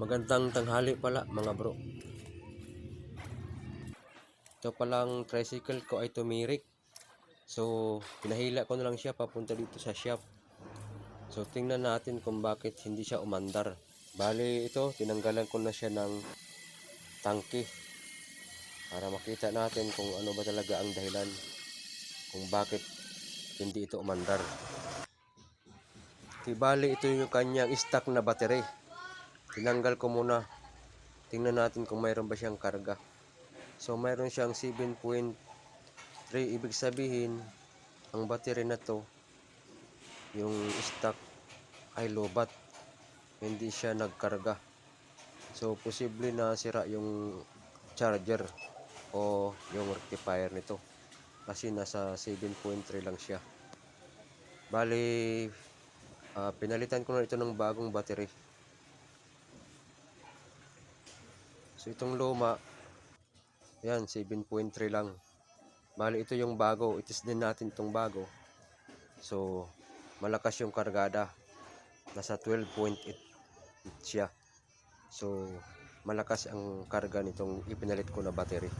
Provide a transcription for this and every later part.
Magandang tanghali pala mga bro. Ito palang tricycle ko ay tumirik. So, pinahila ko na lang siya papunta dito sa shop. So, tingnan natin kung bakit hindi siya umandar. Bali, ito, tinanggalan ko na siya ng tangke. Para makita natin kung ano ba talaga ang dahilan. Kung bakit hindi ito umandar. Di bali, ito yung kanyang stock na battery. Tinanggal ko muna. Tingnan natin kung mayroon ba siyang karga. So mayroon siyang 7.3 ibig sabihin ang battery na to yung stock ay lobat. Hindi siya nagkarga. So posible na sira yung charger o yung rectifier nito. Kasi nasa 7.3 lang siya. Bali ah, pinalitan ko na ito ng bagong battery. So itong luma, yan 7.3 lang. Bali ito yung bago, itis din natin itong bago. So malakas yung kargada. Nasa 12.8 siya. So malakas ang karga nitong ipinalit ko na battery.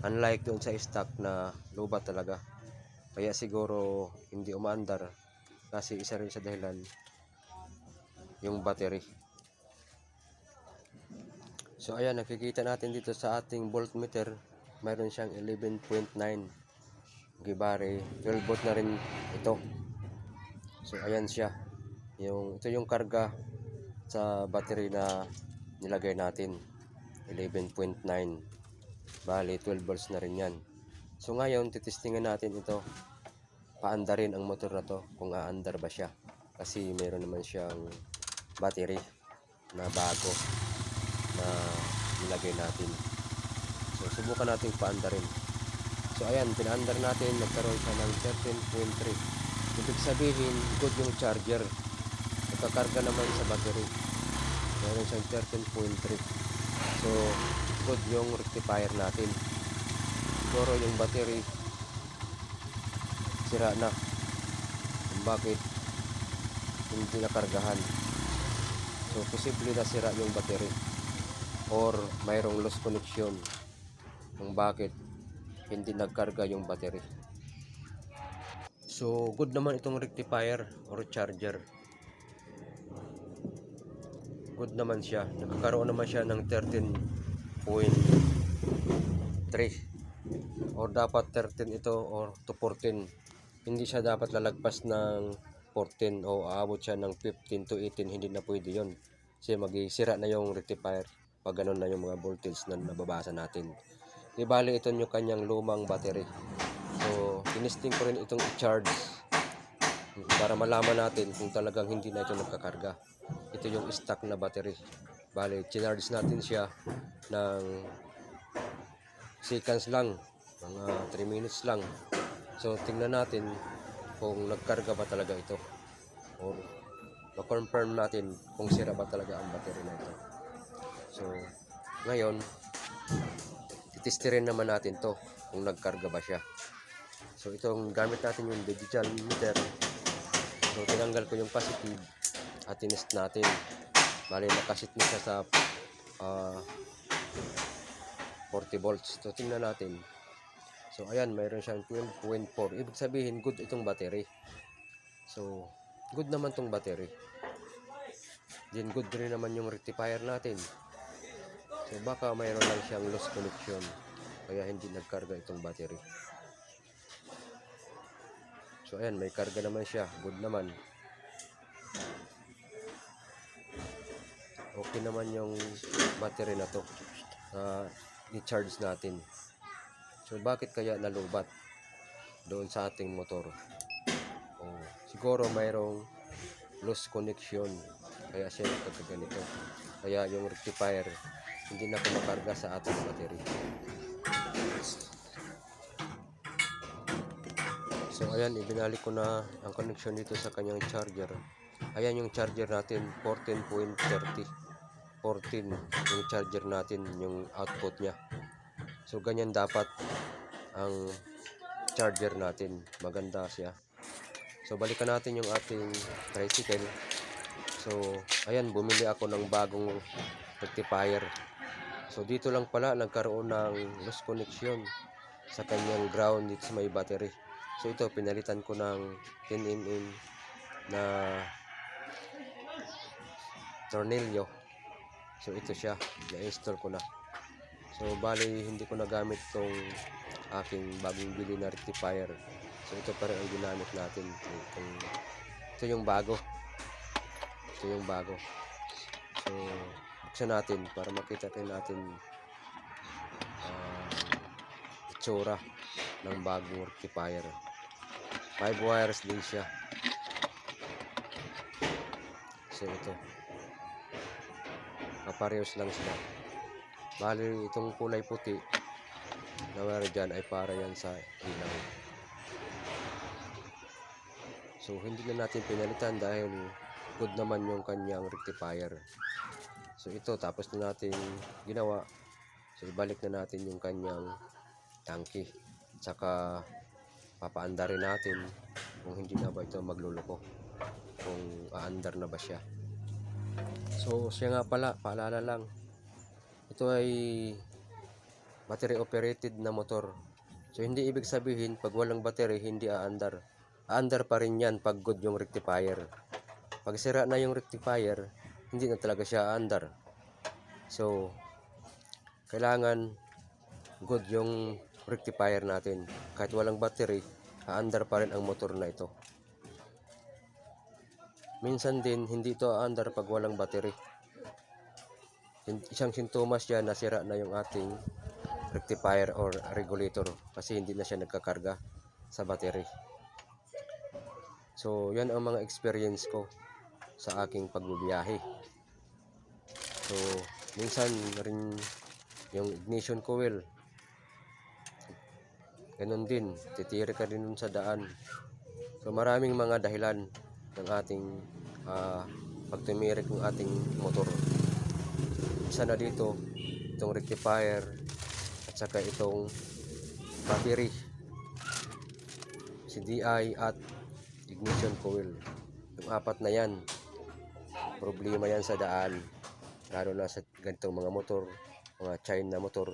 Unlike doon sa stock na luba talaga. Kaya siguro hindi umaandar kasi isa rin sa dahilan yung battery. So ayan, nakikita natin dito sa ating voltmeter, mayroon siyang 11.9 gibare, 12 volt na rin ito. So ayan siya. Yung ito yung karga sa battery na nilagay natin. 11.9. Bali 12 volts na rin 'yan. So ngayon titestingan natin ito. Paandarin ang motor na to kung aandar ba siya. Kasi meron naman siyang battery na bago na nilagay natin. So, subukan natin paandarin. So, ayan, pinaandar natin, nagkaroon siya ng 13.3. Ibig sabihin, good yung charger. Nagkakarga naman sa battery. Meron siyang 13.3. So, good yung rectifier natin. Siguro yung battery, sira na. Kung bakit hindi nakargahan. So, posible na sira yung battery or mayroong loss connection kung bakit hindi nagkarga yung battery. So, good naman itong rectifier or charger. Good naman siya. Nakakaroon naman siya ng 13.3 or dapat 13 ito or to 14. Hindi siya dapat lalagpas ng 14 o aabot siya ng 15 to 18. Hindi na pwede yon Kasi magisira na yung rectifier pag ganun na yung mga voltage na nababasa natin. Di bali ito yung kanyang lumang battery. So, tinisting ko rin itong i-charge para malaman natin kung talagang hindi na ito nagkakarga. Ito yung stock na battery. Bali, charge natin siya ng seconds lang, mga 3 minutes lang. So, tingnan natin kung nagkarga ba talaga ito. Or ma-confirm natin kung sira ba talaga ang battery na ito. So, ngayon, titistirin naman natin to kung nagkarga ba siya. So, itong gamit natin yung digital meter. So, tinanggal ko yung positive at tinest natin. Bali, nakasit na siya sa ah, 40 volts. So, tingnan natin. So, ayan, mayroon siyang 12.4. Ibig sabihin, good itong battery. So, good naman tong battery. Then, good rin naman yung rectifier natin. So baka mayroon lang siyang loss connection kaya hindi nagkarga itong battery. So ayan, may karga naman siya. Good naman. Okay naman yung battery na to na i-charge natin. So bakit kaya nalubat doon sa ating motor? Oh, siguro mayroong loss connection kaya siya nagkakaganito. Kaya yung rectifier hindi na kumakarga sa ating battery. So ayan, ibinalik ko na ang connection dito sa kanyang charger. Ayan yung charger natin, 14.30. 14 yung charger natin, yung output niya. So ganyan dapat ang charger natin. Maganda siya. So balikan natin yung ating tricycle. So, ayan, bumili ako ng bagong rectifier. So, dito lang pala nagkaroon ng lost connection sa kanyang ground dito sa may battery. So, ito, pinalitan ko ng 10mm na tornilyo. So, ito siya. Na-install ko na. So, bali, hindi ko nagamit tong aking bagong bili na rectifier. So, ito pa rin ang ginamit natin. Itong, ito yung bago. Ito yung bago. So, buksan natin para makita rin natin ang itsura ng bagong rectifier. 5 wires din siya. So, ito. Kaparehos lang sila. Bali, itong kulay puti na wire dyan ay para yan sa ilaw. So, hindi na natin pinalitan dahil good naman yung kanyang rectifier. So, ito, tapos na natin ginawa. So, ibalik na natin yung kanyang tangke. Tsaka, papaanda rin natin kung hindi na ba ito magluloko. Kung aandar na ba siya. So, siya nga pala, paalala lang. Ito ay battery operated na motor. So, hindi ibig sabihin, pag walang battery, hindi aandar. Aandar pa rin yan pag good yung rectifier. Pag sira na yung rectifier, hindi na talaga siya aandar. So, kailangan good yung rectifier natin. Kahit walang battery, aandar pa rin ang motor na ito. Minsan din, hindi ito aandar pag walang battery. Isang sintomas yan, nasira na yung ating rectifier or regulator kasi hindi na siya nagkakarga sa battery. So, yan ang mga experience ko sa aking pagbubiyahe. So, minsan rin yung ignition coil. Ganun din, titiri ka din sa daan. So, maraming mga dahilan ng ating ah, pag tumirik ng ating motor. Isa na dito, itong rectifier at saka itong battery. CDI at ignition coil. Yung apat na yan, problema yan sa daan. Lalo na sa ganitong mga motor, mga China motor,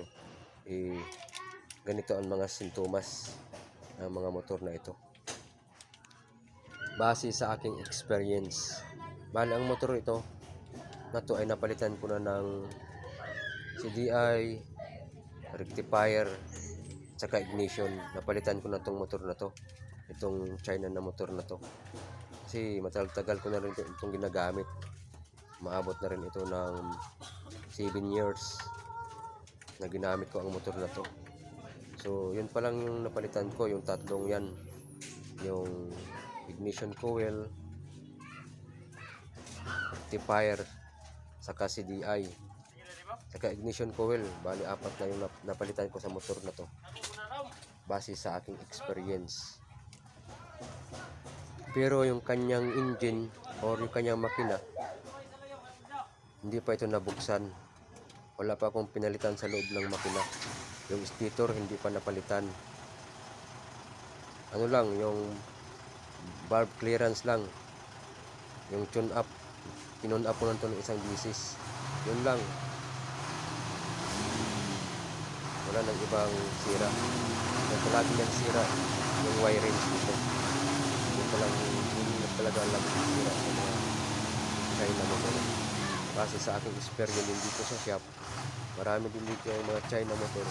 eh, ganito ang mga sintomas ng mga motor na ito. Base sa aking experience, bali ang motor ito, na to ay napalitan ko na ng CDI, rectifier, tsaka ignition. Napalitan ko na tong motor na to. Itong China na motor na to. Kasi matagal-tagal ko na rin ito- itong ginagamit. Maabot na rin ito ng 7 years na ginamit ko ang motor na to. So, yun pa lang yung napalitan ko, yung tatlong yan. Yung ignition coil, rectifier, saka CDI. Saka ignition coil, bali apat na yung nap- napalitan ko sa motor na to. Base sa aking experience. Pero yung kanyang engine or yung kanyang makina, hindi pa ito nabuksan. Wala pa akong pinalitan sa loob ng makina. Yung stator hindi pa napalitan. Ano lang, yung valve clearance lang. Yung tune up. Tinune up ko lang ito ng isang bisis. Yun lang. Wala nang ibang sira. Yung palagi nang sira yung wiring dito. Yun palang yun talaga lang sira sa mga China motor. Base sa aking experience din dito sa shop, marami din dito yung mga China motor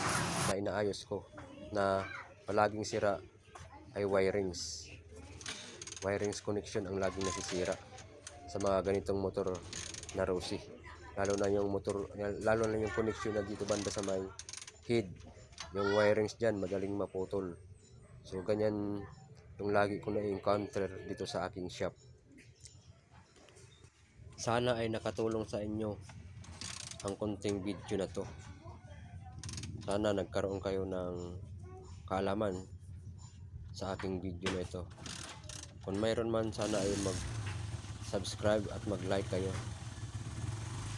na inaayos ko na palaging sira ay wirings. Wirings connection ang laging nasisira sa mga ganitong motor na Rossi. Lalo na yung motor, lalo na yung connection na dito banda sa may head. Yung wirings dyan, madaling maputol. So, ganyan yung lagi ko na-encounter dito sa aking shop. Sana ay nakatulong sa inyo ang konting video na to. Sana nagkaroon kayo ng kaalaman sa aking video na ito. Kung mayroon man, sana ay mag-subscribe at mag-like kayo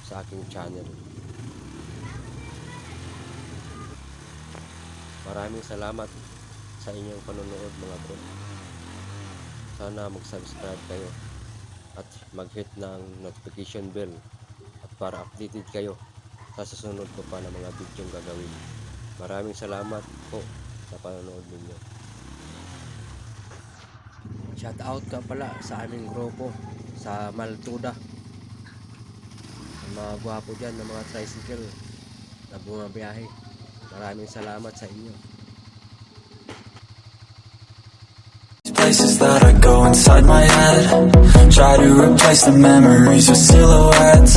sa aking channel. Maraming salamat sa inyong panonood mga bro. Sana mag-subscribe kayo at mag-hit ng notification bell at para updated kayo sa susunod ko pa na mga video gagawin. Maraming salamat po sa panonood ninyo. Shout out ka pala sa aming grupo sa Maltuda. Ang mga gwapo dyan ng mga tricycle na bumabiyahe. Maraming salamat sa inyo. Inside my head. Try to replace the memories with silhouettes